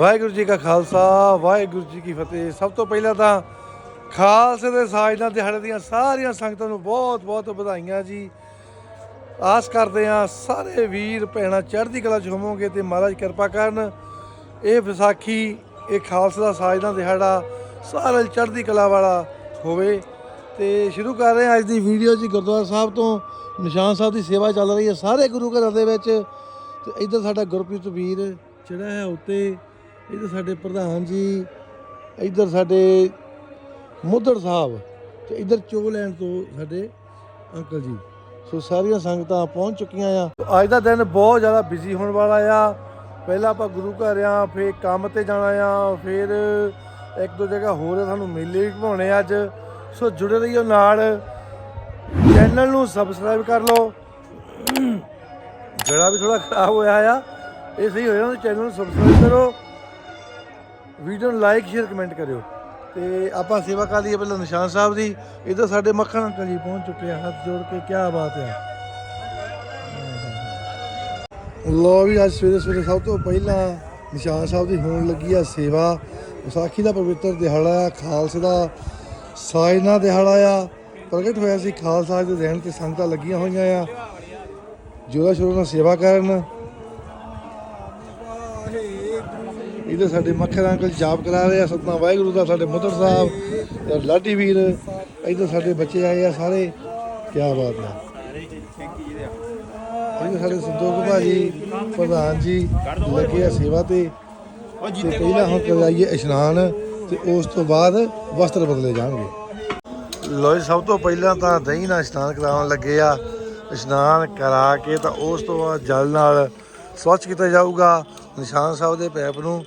ਵਾਹਿਗੁਰੂ ਜੀ ਕਾ ਖਾਲਸਾ, ਵਾਹਿਗੁਰੂ ਜੀ ਕੀ ਫਤਿਹ। ਸਭ ਤੋਂ ਪਹਿਲਾਂ ਤਾਂ ਖਾਲਸੇ ਦੇ ਸਾਜਨਾ ਦਿਹਾੜੇ ਦੀਆਂ ਸਾਰੀਆਂ ਸੰਗਤਾਂ ਨੂੰ ਬਹੁਤ ਬਹੁਤ ਵਧਾਈਆਂ ਜੀ। ਆਸ ਕਰਦੇ ਹਾਂ ਸਾਰੇ ਵੀਰ ਭੈਣਾਂ ਚੜ੍ਹਦੀ ਕਲਾ ਚ ਹੋਵੋਗੇ ਤੇ ਮਹਾਰਾਜ ਕਿਰਪਾ ਕਰਨ। ਇਹ ਵਿਸਾਖੀ, ਇਹ ਖਾਲਸੇ ਦਾ ਸਾਜਨਾ ਦਿਹਾੜਾ ਸਾਰੇ ਚੜ੍ਹਦੀ ਕਲਾ ਵਾਲਾ ਹੋਵੇ। ਤੇ ਸ਼ੁਰੂ ਕਰ ਰਹੇ ਹਾਂ ਅੱਜ ਦੀ ਵੀਡੀਓ ਜੀ ਗੁਰਦੁਆਰਾ ਸਾਹਿਬ ਤੋਂ। ਨਿਸ਼ਾਨ ਸਾਹਿਬ ਦੀ ਸੇਵਾ ਚੱਲ ਰਹੀ ਹੈ ਸਾਰੇ ਗੁਰੂ ਘਰਾਂ ਦੇ ਵਿੱਚ। ਤੇ ਇੱਧਰ ਸਾਡਾ ਗੁਰਪ੍ਰੀਤ ਵੀਰ ਜਿਹੜਾ ਹੈ ਉੱਤੇ ਇੱਧਰ ਸਾਡੇ ਪ੍ਰਧਾਨ ਜੀ, ਇੱਧਰ ਸਾਡੇ ਮੁੱਦੜ ਸਾਹਿਬ ਤੇ ਇੱਧਰ ਚੋ ਲੈਣ ਤੋਂ ਸਾਡੇ ਅੰਕਲ ਜੀ। ਸੋ ਸਾਰੀਆਂ ਸੰਗਤਾਂ ਪਹੁੰਚ ਚੁੱਕੀਆਂ ਆ। ਅੱਜ ਦਾ ਦਿਨ ਬਹੁਤ ਜ਼ਿਆਦਾ ਬਿਜ਼ੀ ਹੋਣ ਵਾਲਾ ਆ। ਪਹਿਲਾਂ ਆਪਾਂ ਗੁਰੂ ਘਰ ਆ, ਫੇਰ ਕੰਮ ਤੇ ਜਾਣਾ ਆ, ਫਿਰ ਇੱਕ ਦੋ ਜਗ੍ਹਾ ਹੋਰ ਸਾਨੂੰ ਮੇਲੇ ਵੀ ਘੁਮਾਉਣੇ ਆ ਅੱਜ। ਸੋ ਜੁੜੇ ਰਹੀਓ ਨਾਲ। ਚੈਨਲ ਨੂੰ ਸਬਸਕ੍ਰਾਈਬ ਕਰ ਲਓ। ਜਿਹੜਾ ਵੀ ਥੋੜਾ ਖਰਾਬ ਹੋਇਆ ਆ। ਇਹ ਸਹੀ ਹੋਇਆ ਜਾਣਾ ਚੈਨਲ ਨੂੰ ਸਬਸਕ੍ਰਾਈਬ ਕਰੋ। ਵੀਡੀਓ ਨੂੰ ਲਾਈਕ ਸ਼ੇਅਰ ਕਮੈਂਟ ਕਰਿਓ। ਤੇ ਆਪਾਂ ਸੇਵਾ ਕਰ ਲਈਏ ਪਹਿਲਾਂ ਨਿਸ਼ਾਨ ਸਾਹਿਬ ਦੀ। ਇਧਰ ਸਾਡੇ ਮੱਖਣ ਅੰਕਲ ਜੀ ਪਹੁੰਚ ਚੁੱਕੇ ਆ, ਹੱਥ ਜੋੜ ਕੇ ਕੀ ਬਾਤ ਹੈ ਲੋ ਵੀ ਅੱਜ ਸਵੇਰੇ ਸਵੇਰੇ ਸਭ ਤੋਂ ਪਹਿਲਾਂ ਨਿਸ਼ਾਨ ਸਾਹਿਬ ਦੀ ਹੋਣ ਲੱਗੀ ਆ ਸੇਵਾ। ਵਿਸਾਖੀ ਦਾ ਪਵਿੱਤਰ ਦਿਹਾੜਾ ਆ ਖਾਲਸੇ ਦਾ ਸਾਜਨਾ ਦਿਹਾੜਾ ਆ। ਪ੍ਰਗਟ ਹੋਇਆ ਸੀ ਖਾਲਸਾ ਦੇ ਰਹਿਣ ਤੇ ਸੰਗਤਾਂ ਲੱਗੀਆਂ ਹੋਈਆਂ ਆ। ਜੋਰਾ ਸ਼ੋਰ ਨਾਲ ਸੇਵਾ ਕਰਨ ਇਹਦੇ ਸਾਡੇ ਮੱਖਰ ਅੰਕਲ ਜਾਪ ਕਰਾ ਰਹੇ ਆ ਸਤਨਾ ਵਾਹਿਗੁਰੂ ਦਾ, ਸਾਡੇ ਮੁੱਦਰ ਸਾਹਿਬ ਤੇ ਲਾਡੀ ਵੀਰ, ਇੱਧਰ ਸਾਡੇ ਬੱਚੇ ਆਏ ਆ ਸਾਰੇ। ਕੀ ਬਾਤ ਹੈ ਇਹ ਸਾਡੇ ਸੰਤੋਖ ਭਾਜੀ, ਪ੍ਰਧਾਨ ਜੀ, ਲੱਗੇ ਆ ਸੇਵਾ ਤੇ। ਤੇ ਪਹਿਲਾਂ ਹੁਣ ਕਰਾਈਏ ਇਸ਼ਨਾਨ ਤੇ ਉਸ ਤੋਂ ਬਾਅਦ ਵਸਤਰ ਬਦਲੇ ਜਾਣਗੇ। ਲੋ ਸਭ ਤੋਂ ਪਹਿਲਾਂ ਤਾਂ ਦਹੀਂ ਨਾਲ ਇਸ਼ਨਾਨ ਕਰਾਉਣ ਲੱਗੇ ਆ। ਇਸ਼ਨਾਨ ਕਰਾ ਕੇ ਤਾਂ ਉਸ ਤੋਂ ਬਾਅਦ ਜਲ ਨਾਲ ਸਵੱਛ ਕੀਤਾ ਜਾਊਗਾ। ਨਿਸ਼ਾਨ ਸਾਹਿਬ ਦੇ ਪੈਪ ਨੂੰ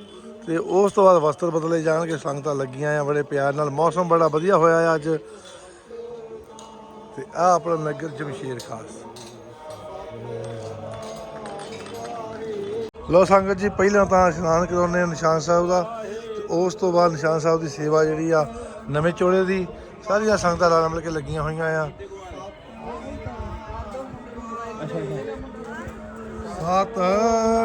ਤੇ ਉਸ ਤੋਂ ਬਾਅਦ ਵਸਤਰ ਬਦਲੇ ਜਾਣਗੇ, ਸੰਗਤਾਂ ਲੱਗੀਆਂ ਆ ਬੜੇ ਪਿਆਰ ਨਾਲ। ਮੌਸਮ ਬੜਾ ਵਧੀਆ ਹੋਇਆ ਆ ਅੱਜ। ਤੇ ਆ ਆਪਣਾ ਨਗਰ ਜਮਸ਼ੇਰ ਖਾਸ। ਲੋ ਸੰਗਤ ਜੀ, ਪਹਿਲਾਂ ਤਾਂ ਇਸ਼ਨਾਨ ਕਰਾਉਂਦੇ ਆ ਨਿਸ਼ਾਨ ਸਾਹਿਬ ਦਾ। ਉਸ ਤੋਂ ਬਾਅਦ ਨਿਸ਼ਾਨ ਸਾਹਿਬ ਦੀ ਸੇਵਾ ਜਿਹੜੀ ਆ, ਨਵੇਂ ਚੋਲੇ ਦੀ, ਸਾਰੀਆਂ ਸੰਗਤਾਂ ਨਾਲ ਮਿਲ ਕੇ ਲੱਗੀਆਂ ਹੋਈਆਂ ਆ। ਸਤਨਾਮ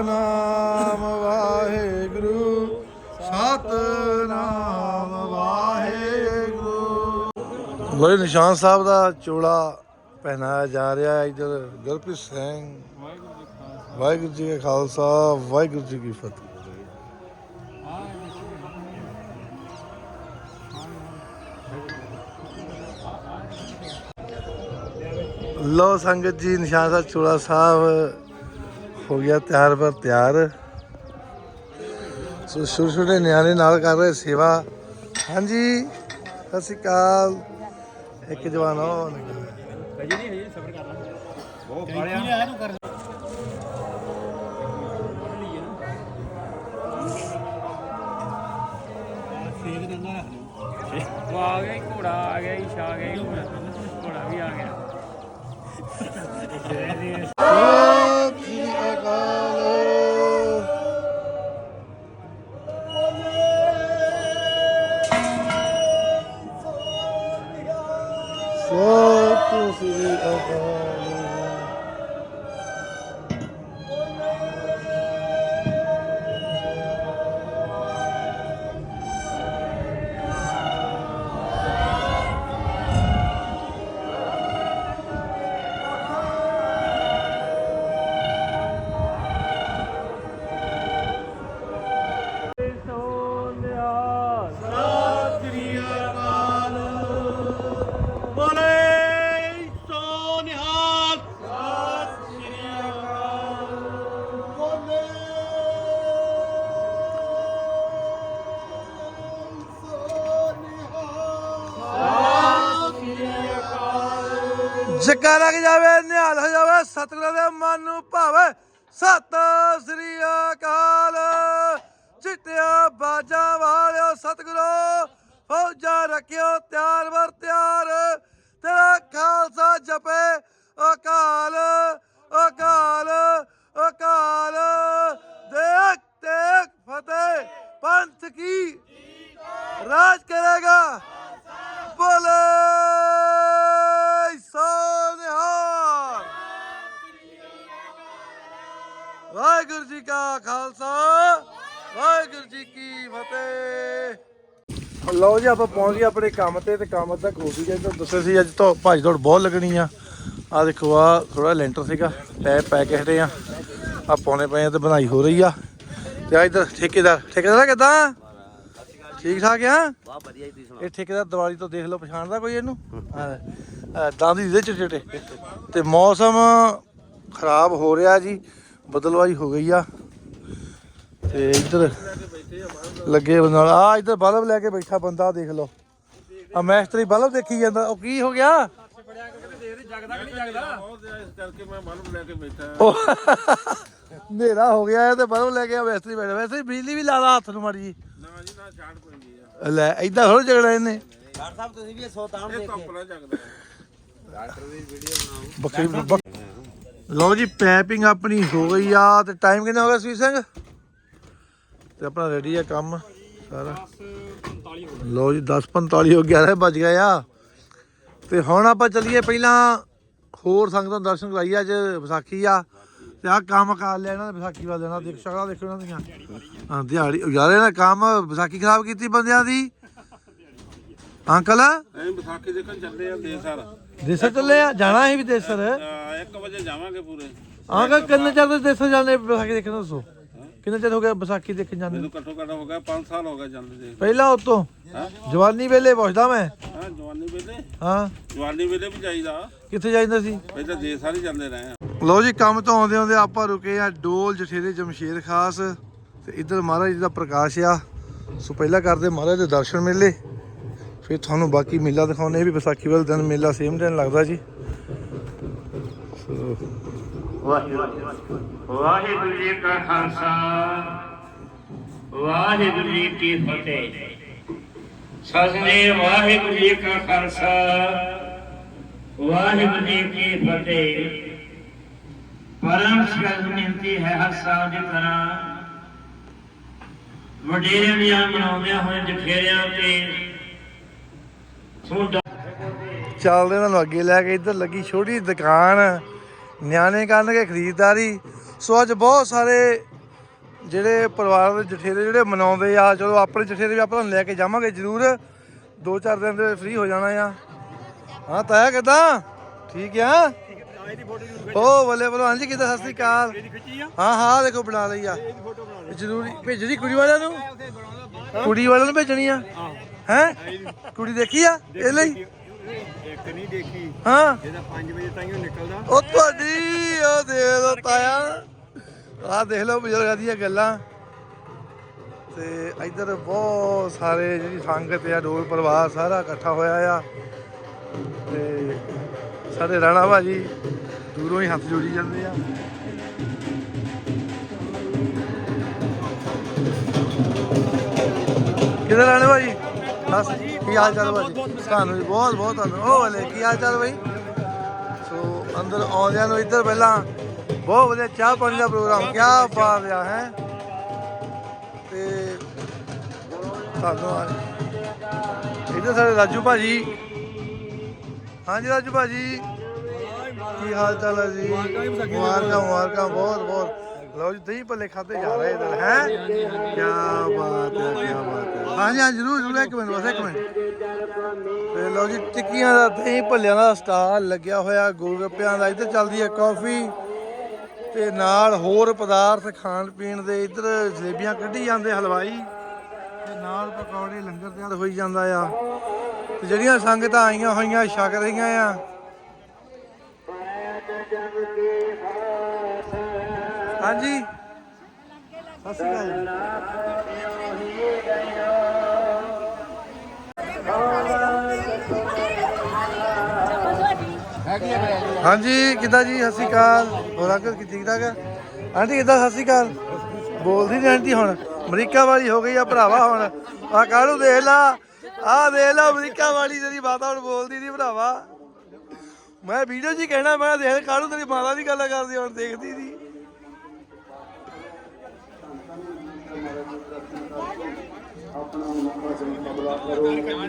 ਲੋ ਨਿਸ਼ਾਨ ਸਾਹਿਬ ਦਾ ਚੋਲਾ ਪਹਿਨਾਇਆ ਜਾ ਰਿਹਾ ਹੈ ਇਧਰ, ਗੁਰਪ੍ਰੀਤ ਸਿੰਘ। ਵਾਹਿਗੁਰੂ ਜੀ ਕਾ ਖਾਲਸਾ, ਵਾਹਿਗੁਰੂ ਜੀ ਕੀ ਫਤਿਹ। ਲੋ ਸੰਗਤ ਜੀ, ਨਿਸ਼ਾਨ ਸਾਹਿਬ, ਚੋਲਾ ਸਾਹਿਬ ਹੋ ਗਿਆ ਤਿਆਰ ਪਰ ਤਿਆਰ। ਸੋ ਛੋਟੇ ਛੋਟੇ ਨਿਆਣੇ ਨਾਲ ਕਰ ਰਹੇ ਸੇਵਾ। ਹਾਂਜੀ, ਸਤਿ ਸ਼੍ਰੀ ਅਕਾਲ। ਇੱਕ ਜਵਾਨ ਉਹ ਹਜੇ ਨਹੀਂ ਹਜੇ ਸਬਰ ਕਰ ਲਾ ਬਹੁਤ ਬਾੜਿਆ ਉਹ ਆ ਗਿਆ ਈ, ਘੋੜਾ ਆ ਗਿਆ ਈ, ਛਾ ਗਿਆ ਈ ਹੁਣ ਘੋੜਾ ਵੀ ਆ ਗਿਆ। ਜੱਕਾ ਲੱਗ ਜਾਵੇ, ਨਿਹਾਲ ਹੋ ਜਾਵੇ, ਸਤਿਗੁਰਾਂ ਦੇ ਮਨ ਨੂੰ ਭਾਵੇ। ਸਤਿ ਸ੍ਰੀ ਅਕਾਲ। ਚਿੱਟਿਆ ਬਾਜਾਂ ਵਾਲਿਓ, ਸਤਿਗੁਰੋ, ਫੌਜਾਂ ਰੱਖਿਓ, ਤਿਆਰ ਵਰ ਤਿਆਰ। ਤੇਰਾ ਖਾਲਸਾ ਜਪੇ, ਅਕਾਲ ਅਕਾਲ ਅਕਾਲ। ਦੇਖ ਦੇਖ ਫਤਿਹ, ਪੰਥ ਕੀ ਰਾਜ ਕਰੇਗਾ? ਬੋਲੇ। ਵਾਹਿਗੁਰੂ ਜੀ ਕਾ ਖਾਲਸਾ ਵਾਹਿਗੁਰੂ ਜੀ ਕੀ ਫਤਿਹ। ਲਓ ਜੀ ਆਪਾਂ ਪਹੁੰਚ ਗਏ ਆਪਣੇ ਕੰਮ ਤੇ ਤੇ ਕੰਮ ਅੱਧਾ ਹੋ ਗਿਆ। ਤੁਹਾਨੂੰ ਦੱਸਿਆ ਸੀ ਅੱਜ ਤੋਂ ਭਾਜ ਦੌੜ ਬਹੁਤ ਲੱਗਣੀ ਆ। ਆ ਦੇਖੋ ਆ ਥੋੜਾ ਲੈਂਟਰ ਸੀਗਾ ਪੈ ਪੈ ਕੇ ਹਟੇ ਆ। ਆ ਪਾਉਣੇ ਪਏ ਆ ਤੇ ਬਣਾਈ ਹੋ ਰਹੀ ਆ। ਤੇ ਆ ਇਧਰ ਠੇਕੇਦਾਰ ਠੇਕੇਦਾਰ ਕਿਦਾਂ? ਠੀਕ ਠਾਕ ਆ? ਵਾਹ ਵਧੀਆ ਜੀ ਤੁਸੀਂ ਸੁਣਾਓ? ਇਹ ਠੇਕੇਦਾਰ ਦੀਵਾਲੀ ਤੋਂ ਦੇਖ ਲਓ ਪਛਾਣਦਾ ਕੋਈ ਇਹਨੂੰ? ਦੰਦ ਹੀ ਦੇ ਚਿੱਟੇ ਤੇ ਮੌਸਮ ਖਰਾਬ ਹੋ ਰਿਹਾ ਜੀ। ਬਦਲਵਾਈ ਹੋ ਗਈ ਆ। ਤੇ ਇੱਧਰ ਲੱਗੇ ਨਾਲ। ਆ ਇੱਧਰ ਬਲਬ ਲੈ ਕੇ ਬੈਠਾ ਬੰਦਾ ਦੇਖ ਲਓ। ਆ ਮੈਸਤਰੀ ਬਲਬ ਦੇਖੀ ਜਾਂਦਾ। ਉਹ ਕੀ ਹੋ ਗਿਆ? ਹਨੇਰਾ ਹੋ ਗਿਆ ਤੇ ਬਲਬ ਲੈ ਕੇ ਆ ਮੈਸਤਰੀ ਬੈਠਾ। ਵੈਸੇ ਬਿਜਲੀ ਵੀ ਲਾ ਲਾ ਹੱਥ ਨੂੰ ਮਾਰੀ ਲੈ ਏਦਾਂ ਥੋੜਾ ਜਗੜਾ ਇਹਨੇ। ਡਾਕਟਰ ਸਾਹਿਬ ਤੁਸੀਂ ਵੀ 100 ਤਾਣ ਦੇ ਕੇ। ਬੱਕਰੀ ਬੱਕ- ਲਓ ਜੀ ਪੈਪਿੰਗ ਆਪਣੀ ਹੋ ਗਈ ਆ ਤੇ ਟਾਈਮ ਕਿੰਨਾ ਹੋ ਗਿਆ ਸਵੀਰ ਸਿੰਘ? ਤੇ ਆਪਣਾ ਰੈਡੀ ਆ ਕੰਮ ਸਾਰਾ। ਲਓ ਜੀ 10:45 ਹੋ ਗਿਆ 11 ਵੱਜ ਗਏ ਆ। ਤੇ ਹੁਣ ਆਪਾਂ ਚੱਲੀਏ ਪਹਿਲਾਂ ਹੋਰ ਸੰਗਤਾਂ ਨੂੰ ਦਰਸ਼ਨ ਕਰਾਈਏ, ਅੱਜ ਵਿਸਾਖੀ ਆ। ਤੇ ਆ ਕੰਮ ਕਰ ਲਿਆ ਇਹਨਾਂ ਨੇ, ਵਿਸਾਖੀ ਵਾਲੇ ਦਿਨਾਂ ਦੇਖ ਸ਼ਕਲਾਂ ਦੇਖੋ ਇਹਨਾਂ ਦੀਆਂ। ਹਾਂ, ਦਿਹਾੜੀ, ਯਾਰ ਇਹਨਾਂ ਕੰਮ ਵਿਸਾਖੀ ਖਰਾਬ ਕੀਤੀ ਬੰਦਿਆਂ ਦੀ। ਅੰਕਲ? ਐਂ ਵਿਸਾਖੀ ਦੇਖਣ ਚੱਲੇ ਆ ਦੇ ਸਰ। ਦੇਸਰ ਚੱਲੇ ਆ? ਜਾਣਾ ਸੀ ਵੀ ਦੇਸਰ। 1 ਵਜੇ ਜਾਵਾਂਗੇ ਪੂਰੇ। ਆਗਾ ਕਿੰਨੇ ਚਿਰ ਤੋਂ ਦੇਸਰ ਜਾਂਦੇ ਵਿਸਾਖੀ ਦੇਖਣ ਦੱਸੋ? ਕਿੰਨੇ ਚਿਰ ਹੋ ਗਿਆ ਵਿਸਾਖੀ ਦੇਖਣ ਜਾਂਦੇ ਮੈਨੂੰ ਘੱਟੋ ਘੱਟ ਹੋ ਗਿਆ 5 ਸਾਲ ਹੋ ਗਏ ਜਾਂਦੇ ਦੇ ਪਹਿਲਾਂ ਉਤੋਂ? ਹਾਂ। ਜਵਾਨੀ ਵੇਲੇ ਪੁੱਛਦਾ ਮੈਂ। ਹਾਂ ਜਵਾਨੀ ਵੇਲੇ। ਹਾਂ। ਜਵਾਨੀ ਵੇਲੇ ਵੀ ਜਾਈਦਾ। ਕਿੱਥੇ ਜਾਂਦਾ ਸੀ? ਪਹਿਲਾਂ ਦੇ ਸਾਰੇ ਜਾਂਦੇ ਰਹੇ ਲਓ ਜੀ ਕੰਮ ਤੋਂ ਆਉਂਦੇ ਆਉਂਦੇ ਆਪਾਂ ਰੁਕੇ ਆ ਡੋਲ ਜਠੇਰੇ ਜਮਸ਼ੇਰ ਖਾਸ। ਤੇ ਇੱਧਰ ਮਹਾਰਾਜ ਜੀ ਦਾ ਪ੍ਰਕਾਸ਼ ਆ। ਸੋ ਪਹਿਲਾਂ ਕਰਦੇ ਮਹਾਰਾਜ ਦੇ ਦਰਸ਼ਨ ਮੇਲੇ। ਫਿਰ ਤੁਹਾਨੂੰ ਬਾਕੀ ਮੇਲਾ ਦਿਖਾਉਣੇ ਇਹ ਵੀ ਵਿਸਾਖੀ ਵਾਲੇ ਦਿਨ ਮੇਲਾ ਸੇਮ ਦਿਨ ਲੱਗਦਾ ਜੀ। ਵਾਹਿਗੁਰੂ ਜੀ ਕਾ ਖਾਲਸਾ, ਵਾਹਿਗੁਰੂ ਜੀ ਕੀ ਫਤਿਹ। ਸਜਣੇ ਵਾਹਿਗੁਰੂ ਜੀ ਕਾ ਖਾਲਸਾ, ਵਾਹਿਗੁਰੂ ਜੀ ਕੀ ਫਤਿਹ। ਪਰਮ ਸਗਲ ਬੇਨਤੀ ਹੈ ਹਰ ਸਾਲ ਦੀ ਤਰ੍ਹਾਂ ਵਡੇਰਿਆਂ ਦੀਆਂ ਮਨਾਉਂਦਿਆਂ ਹੋਏ ਜਠੇਰਿਆਂ ਤੇ ਚੱਲਦੇ ਉਹਨਾਂ ਨੂੰ ਅੱਗੇ ਲੈ ਕੇ ਇੱਧਰ ਲੱਗੀ ਛੋਟੀ ਦੁਕਾਨ। ਨਿਆਣੇ ਕਰਨਗੇ ਖਰੀਦਦਾਰੀ। ਸੋ ਅੱਜ ਬਹੁਤ ਸਾਰੇ ਜਿਹੜੇ ਪਰਿਵਾਰ ਦੇ ਜਠੇਰੇ ਜਿਹੜੇ ਮਨਾਉਂਦੇ ਆ ਚਲੋ ਆਪਣੇ ਜਠੇਰੇ ਵੀ ਆਪਾਂ ਲੈ ਕੇ ਜਾਵਾਂਗੇ ਜ਼ਰੂਰ। ਦੋ ਚਾਰ ਦਿਨ ਦੇ ਫ੍ਰੀ ਹੋ ਜਾਣਾ ਆ। ਹਾਂ ਤਾਇਆ ਕਿਦਾਂ? ਠੀਕ ਆ? ਓ ਬੱਲੇ ਬੱਲੇ ਹਾਂਜੀ ਕਿਦਾਂ? ਸਤਿ ਸ੍ਰੀ ਅਕਾਲ। ਹਾਂ ਹਾਂ ਦੇਖੋ ਬਣਾ ਲਈ ਆ। ਜ਼ਰੂਰੀ ਭੇਜਣੀ ਕੁੜੀ ਵਾਲਿਆਂ ਨੂੰ? ਕੁੜੀ ਵਾਲਿਆਂ ਨੂੰ ਭੇਜਣੀ ਆ? ਹੈ? ਕੁੜੀ ਦੇਖੀ ਆ? ਇਹ ਲਈ? ਇੱਕ ਨਹੀਂ ਦੇਖੀ। ਹਾਂ। ਇਹਦਾ 5 ਵਜੇ ਤਾਈਂ ਨਿਕਲਦਾ। ਉਹ ਤੁਹਾਡੀ ਉਹ ਦੇਖ ਲੋ ਤਾਇਆ। ਆਹ ਦੇਖ ਲਓ ਬਜ਼ੁਰਗਾਂ ਦੀਆਂ ਗੱਲਾਂ। ਤੇ ਇੱਧਰ ਬਹੁਤ ਸਾਰੇ ਜਿਹੜੀ ਸੰਗਤ ਆ ਡੋਲ ਪਰਿਵਾਰ ਸਾਰਾ ਇਕੱਠਾ ਹੋਇਆ ਆ। ਤੇ ਸਾਡੇ ਰਾਣਾ ਭਾਜੀ ਦੂਰੋਂ ਹੀ ਹੱਥ ਜੋੜੀ ਜਾਂਦੇ ਆ। ਕਿਧਰ ਰਾਣੇ ਭਾਜੀ? ਬਸ, ਕੀ ਹਾਲ ਚਾਲ ਭਾਜੀ? ਤੁਹਾਨੂੰ ਵੀ ਬਹੁਤ ਬਹੁਤ ਤੁਹਾਨੂੰ ਉਹ ਵਾਲੇ, ਕੀ ਹਾਲ ਚਾਲ ਭਾਈ ਸੋ, ਅੰਦਰ ਆਉਂਦਿਆਂ ਨੂੰ ਇੱਧਰ ਪਹਿਲਾਂ ਬਹੁਤ ਵਧੀਆ ਚਾਹ ਪਾਣੀ ਦਾ ਪ੍ਰੋਗਰਾਮ ਕੀ ਬਾਤ ਆ, ਹੈ? ਤੇ ਧੰਨਵਾਦ। ਇੱਧਰ ਸਾਡੇ ਰਾਜੂ ਭਾਜੀ। ਹਾਂਜੀ ਰਾਜੂ ਭਾਜੀ। ਕੀ ਹਾਲ ਚਾਲ ਹੈ ਜੀ? ਮੁਬਾਰਕਾਂ ਮੁਬਾਰਕਾਂ, ਬਹੁਤ ਬਹੁਤ। ਲਓ ਜੀ, ਦਹੀਂ ਭੱਲੇ ਖਾਦੇ ਜਾ ਰਹੇ ਇਧਰ, ਹੈ? ਕੀ ਬਾਤ ਹੈ ਕੀ ਬਾਤ ਹੈ। ਹਾਂਜੀ ਹਾਂ, ਜਰੂਰ ਜਰੂਰ, ਇੱਕ ਮਿੰਟ ਬਸ, ਇੱਕ ਮਿੰਟ। ਤੇ ਲਓ ਜੀ, ਟਿੱਕੀਆਂ ਦਾ, ਦਹੀਂ ਭੱਲਿਆਂ ਦਾ ਸਟਾਲ ਲੱਗਿਆ ਹੋਇਆ, ਗੋਲਗੱਪਿਆਂ ਦਾ, ਇੱਧਰ ਚੱਲਦੀ ਹੈ ਕਾਫੀ। ਤੇ ਨਾਲ ਹੋਰ ਪਦਾਰਥ ਖਾਣ ਪੀਣ ਦੇ, ਇੱਧਰ ਜਲੇਬੀਆਂ ਕੱਢੀ ਜਾਂਦੇ, ਹਲਵਾਈ। ਤੇ ਨਾਲ ਪਕੌੜੇ ਲੰਗਰ ਤਿਆਰ ਹੋਈ ਜਾਂਦਾ ਆ। ਤੇ ਜਿਹੜੀਆਂ ਸੰਗਤਾਂ ਆਈਆਂ ਹੋਈਆਂ, ਛਕ ਰਹੀਆਂ ਆ। ਹਾਂਜੀ। ਸਤਿ ਸ਼੍ਰੀ ਅਕਾਲ ਹਾਂਜੀ ਕਿੱਦਾਂ ਜੀ? ਸਤਿ ਸ਼੍ਰੀ ਅਕਾਲ। ਹੋਰ ਅੰਕਲ ਕੀ ਠੀਕ ਠਾਕ ਆਂਟੀ ਕਿੱਦਾਂ? ਸਤਿ ਸ਼੍ਰੀ ਅਕਾਲ। ਬੋਲਦੀ ਨਹੀਂ ਆਂਟੀ ਹੁਣ। ਅਮਰੀਕਾ ਵਾਲੀ ਹੋ ਗਈ ਆ ਭਰਾਵਾ ਹੁਣ। ਆ ਕਾਹਨੂੰ ਦੇਖ ਲਾ। ਆ ਦੇਖ ਲਾ ਅਮਰੀਕਾ ਵਾਲੀ ਤੇਰੀ ਮਾਤਾ ਹੁਣ ਬੋਲਦੀ ਨਹੀਂ ਭਰਾਵਾ। ਮੈਂ ਵੀਡੀਓ 'ਚ ਹੀ ਕਹਿਣਾ ਮੈਂ ਦੇਖ ਕਾਹਨੂੰ ਤੇਰੀ ਮਾਤਾ ਦੀ ਗੱਲ ਕਰਦੀ ਹੁਣ ਦੇਖਦੀ ਨਹੀਂ